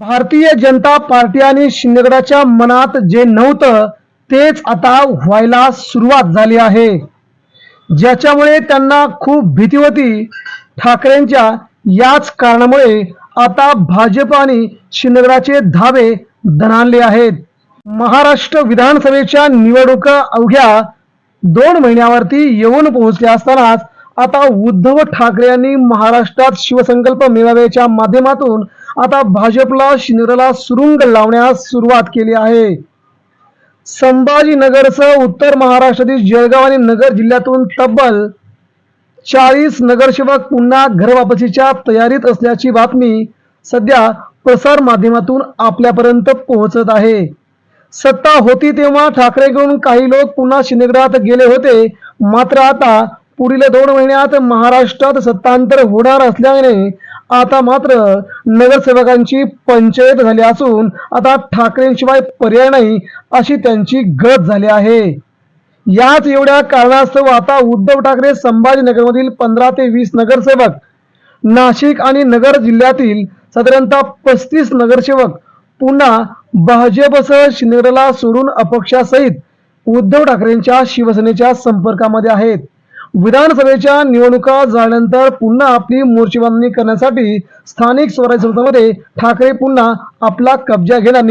Bharatiya Janata party आणि शिंदेगडाच्या मनात जे नव्हतं तेच आता व्हायला सुरुवात झाली आहे. ज्याच्यामुळे त्यांना खूप भीती होती. ठाकरेंच्या याच कारणामुळे आता भाजप आणि शिंदेगडाचे धावे दणाणले आहेत. महाराष्ट्र विधानसभेच्या निवडणुका अवघ्या दोन महिन्यावरती येऊन पोहोचल्या असतानाच आता उद्धव ठाकरे यांनी महाराष्ट्रात शिवसंकल्प मेळाव्याच्या माध्यमातून आता भाजपला शिंदेला सुरुंग लावण्यास सुरुवात केली आहे. संभाजीनगरसह उत्तर महाराष्ट्रातील जळगाव आणि नगर जिल्ह्यातून तब्बल चाळीस नगरसेवक पुन्हा घरवापसीच्या तयारीत असल्याची बातमी सध्या प्रसार माध्यमातून आपल्यापर्यंत पोहोचत आहे. सत्ता होती तेव्हा ठाकरेकडून काही लोक पुन्हा शिंदेगडात गेले होते. मात्र आता पुढील दोन महिन्यात महाराष्ट्रात सत्तांतर होणार असल्याने आता मात्र नगरसेवकांची पंचायत झाली असून आता ठाकरेंशिवाय पर्याय नाही अशी त्यांची गत झाली आहे. याच एवढ्या कारणास्तव आता उद्धव ठाकरे संभाजीनगरमधील पंधरा ते वीस नगरसेवक नाशिक आणि नगर जिल्ह्यातील साधारणतः पस्तीस नगरसेवक पुन्हा भाजपसह शिंदेला सोडून अपक्षासहित उद्धव ठाकरेंच्या शिवसेनेच्या संपर्कामध्ये आहेत. विधानसभेच्या निवडणुका झाल्यानंतर पुन्हा आपली मोर्चेबांधणी करण्यासाठी स्थानिक स्वराज्य संस्थांमध्ये ठाकरे पुन्हा आपला कब्जा घेणार.